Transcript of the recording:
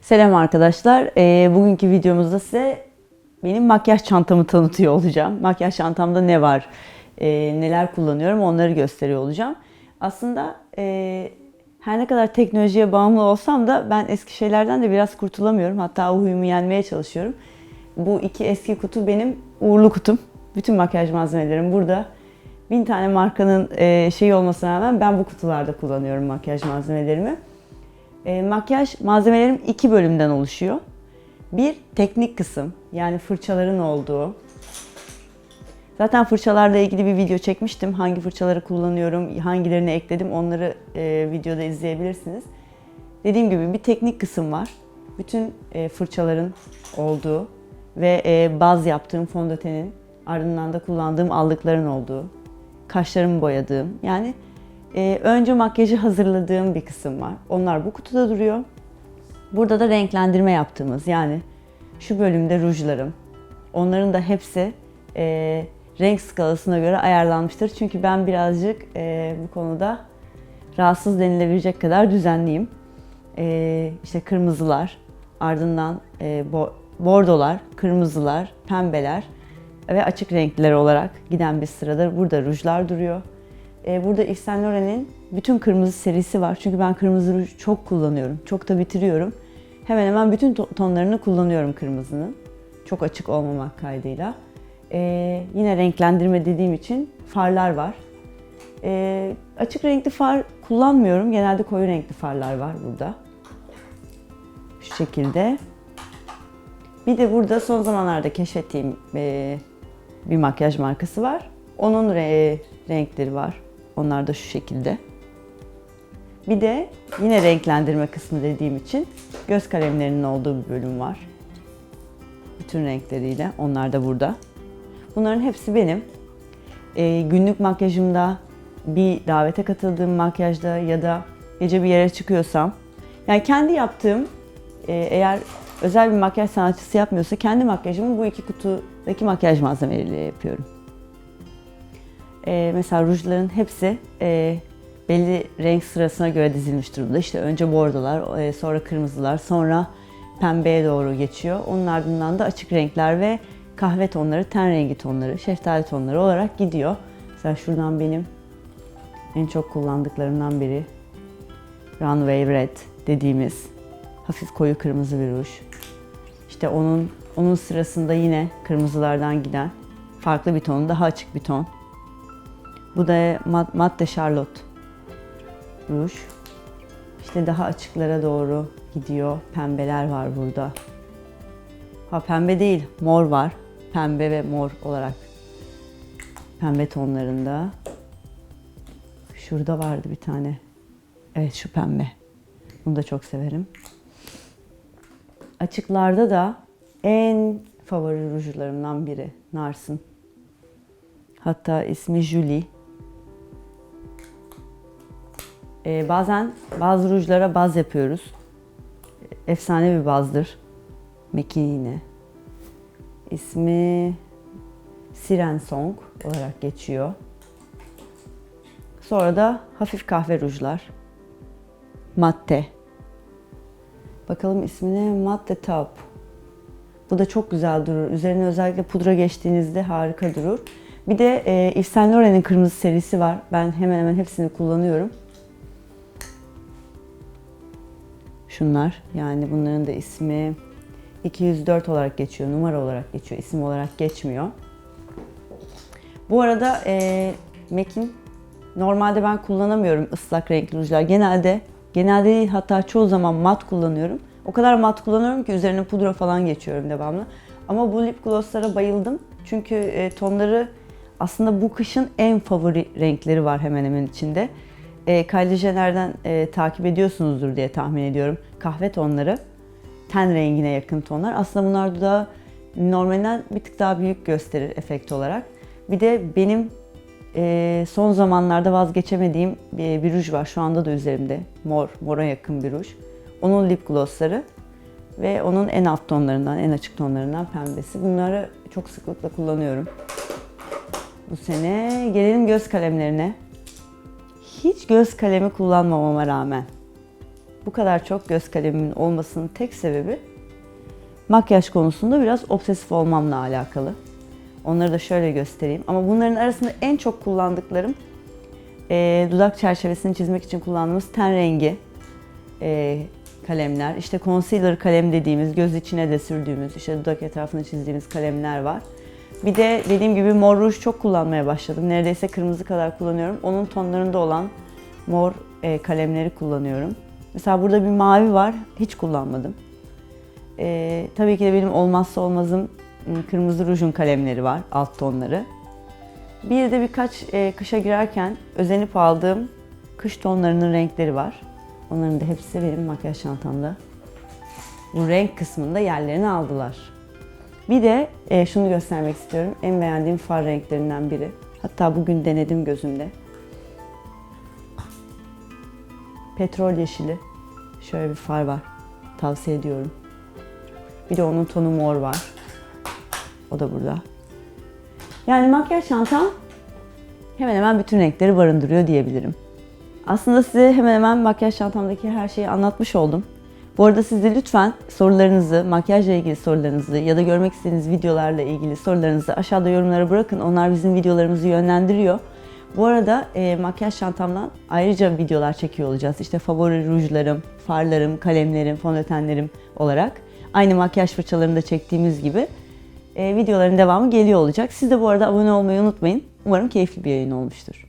Selam arkadaşlar. Ee, bugünkü videomuzda size benim makyaj çantamı tanıtıyor olacağım. Makyaj çantamda ne var, e, neler kullanıyorum onları gösteriyor olacağım. Aslında e, her ne kadar teknolojiye bağımlı olsam da ben eski şeylerden de biraz kurtulamıyorum. Hatta o huyumu yenmeye çalışıyorum. Bu iki eski kutu benim uğurlu kutum. Bütün makyaj malzemelerim burada. Bin tane markanın e, şeyi olmasına rağmen ben bu kutularda kullanıyorum makyaj malzemelerimi. E, makyaj malzemelerim iki bölümden oluşuyor. Bir teknik kısım yani fırçaların olduğu. Zaten fırçalarla ilgili bir video çekmiştim. Hangi fırçaları kullanıyorum, hangilerini ekledim onları e, videoda izleyebilirsiniz. Dediğim gibi bir teknik kısım var. Bütün e, fırçaların olduğu ve e, baz yaptığım fondötenin ardından da kullandığım allıkların olduğu, kaşlarımı boyadığım yani ee, önce makyajı hazırladığım bir kısım var. Onlar bu kutuda duruyor. Burada da renklendirme yaptığımız yani şu bölümde rujlarım. Onların da hepsi e, renk skalasına göre ayarlanmıştır. Çünkü ben birazcık e, bu konuda rahatsız denilebilecek kadar düzenliyim. E, işte kırmızılar, ardından e, bo- bordolar, kırmızılar, pembeler ve açık renkler olarak giden bir sırada burada rujlar duruyor. Ee, Burada Yves Saint Laurent'in bütün kırmızı serisi var. Çünkü ben kırmızı ruj çok kullanıyorum. Çok da bitiriyorum. Hemen hemen bütün to- tonlarını kullanıyorum kırmızının. Çok açık olmamak kaydıyla. Ee, yine renklendirme dediğim için farlar var. Ee, açık renkli far kullanmıyorum. Genelde koyu renkli farlar var burada. Şu şekilde. Bir de burada son zamanlarda keşfettiğim e, bir makyaj markası var. Onun re- renkleri var. Onlar da şu şekilde. Bir de yine renklendirme kısmı dediğim için göz kalemlerinin olduğu bir bölüm var. Bütün renkleriyle. Onlar da burada. Bunların hepsi benim. Ee, günlük makyajımda, bir davete katıldığım makyajda ya da gece bir yere çıkıyorsam yani kendi yaptığım e, eğer özel bir makyaj sanatçısı yapmıyorsa kendi makyajımı bu iki kutudaki makyaj malzemeleriyle yapıyorum. Ee, mesela rujların hepsi e, belli renk sırasına göre dizilmiş durumda. İşte önce bordolar, e, sonra kırmızılar, sonra pembeye doğru geçiyor. Onun ardından da açık renkler ve kahve tonları, ten rengi tonları, şeftali tonları olarak gidiyor. Mesela şuradan benim en çok kullandıklarımdan biri Runway Red dediğimiz hafif koyu kırmızı bir ruj. İşte onun onun sırasında yine kırmızılardan giden farklı bir ton, daha açık bir ton. Bu da mat, Matte Charlotte ruj. İşte daha açıklara doğru gidiyor. Pembeler var burada. Ha pembe değil, mor var. Pembe ve mor olarak pembe tonlarında. Şurada vardı bir tane. Evet şu pembe. Bunu da çok severim. Açıklarda da en favori rujlarımdan biri Nars'ın. Hatta ismi Julie. Ee, bazen bazı rujlara baz yapıyoruz. Efsane bir bazdır. Mekin yine. İsmi Siren Song olarak geçiyor. Sonra da hafif kahve rujlar. Matte. Bakalım ismine Matte Taupe. Bu da çok güzel durur. Üzerine özellikle pudra geçtiğinizde harika durur. Bir de e, Yves Saint Laurent'in kırmızı serisi var. Ben hemen hemen hepsini kullanıyorum. Şunlar. Yani bunların da ismi 204 olarak geçiyor. Numara olarak geçiyor. isim olarak geçmiyor. Bu arada e, MAC'in normalde ben kullanamıyorum ıslak renkli rujlar. Genelde genelde hatta çoğu zaman mat kullanıyorum. O kadar mat kullanıyorum ki üzerine pudra falan geçiyorum devamlı. Ama bu lip glosslara bayıldım. Çünkü e, tonları aslında bu kışın en favori renkleri var hemen hemen içinde. E, Kylie Jenner'den e, takip ediyorsunuzdur diye tahmin ediyorum. Kahve tonları, ten rengine yakın tonlar. Aslında bunlar da normalinden bir tık daha büyük gösterir efekt olarak. Bir de benim e, son zamanlarda vazgeçemediğim bir, bir ruj var. Şu anda da üzerimde. Mor, mora yakın bir ruj. Onun lip glossları ve onun en alt tonlarından, en açık tonlarından pembesi. Bunları çok sıklıkla kullanıyorum bu sene. Gelelim göz kalemlerine. hiç göz kalemi kullanmamama rağmen bu kadar çok göz kalemimin olmasının tek sebebi makyaj konusunda biraz obsesif olmamla alakalı. Onları da şöyle göstereyim. Ama bunların arasında en çok kullandıklarım e, dudak çerçevesini çizmek için kullandığımız ten rengi e, kalemler. İşte concealer kalem dediğimiz, göz içine de sürdüğümüz, işte dudak etrafını çizdiğimiz kalemler var. Bir de dediğim gibi mor ruj çok kullanmaya başladım. Neredeyse kırmızı kadar kullanıyorum. Onun tonlarında olan mor e, kalemleri kullanıyorum. Mesela burada bir mavi var, hiç kullanmadım. E, tabii ki de benim olmazsa olmazım kırmızı rujun kalemleri var, alt tonları. Bir de birkaç e, kışa girerken özenip aldığım kış tonlarının renkleri var. Onların da hepsi benim makyaj çantamda. Bu renk kısmında yerlerini aldılar. Bir de e, şunu göstermek istiyorum. En beğendiğim far renklerinden biri. Hatta bugün denedim gözümde. Petrol yeşili. Şöyle bir far var. Tavsiye ediyorum. Bir de onun tonu mor var. O da burada. Yani makyaj çantam hemen hemen bütün renkleri barındırıyor diyebilirim. Aslında size hemen hemen makyaj çantamdaki her şeyi anlatmış oldum. Bu arada siz de lütfen sorularınızı, makyajla ilgili sorularınızı ya da görmek istediğiniz videolarla ilgili sorularınızı aşağıda yorumlara bırakın. Onlar bizim videolarımızı yönlendiriyor. Bu arada e, makyaj çantamdan ayrıca videolar çekiyor olacağız. İşte favori rujlarım, farlarım, kalemlerim, fondötenlerim olarak. Aynı makyaj fırçalarını da çektiğimiz gibi videoların devamı geliyor olacak. Siz de bu arada abone olmayı unutmayın. Umarım keyifli bir yayın olmuştur.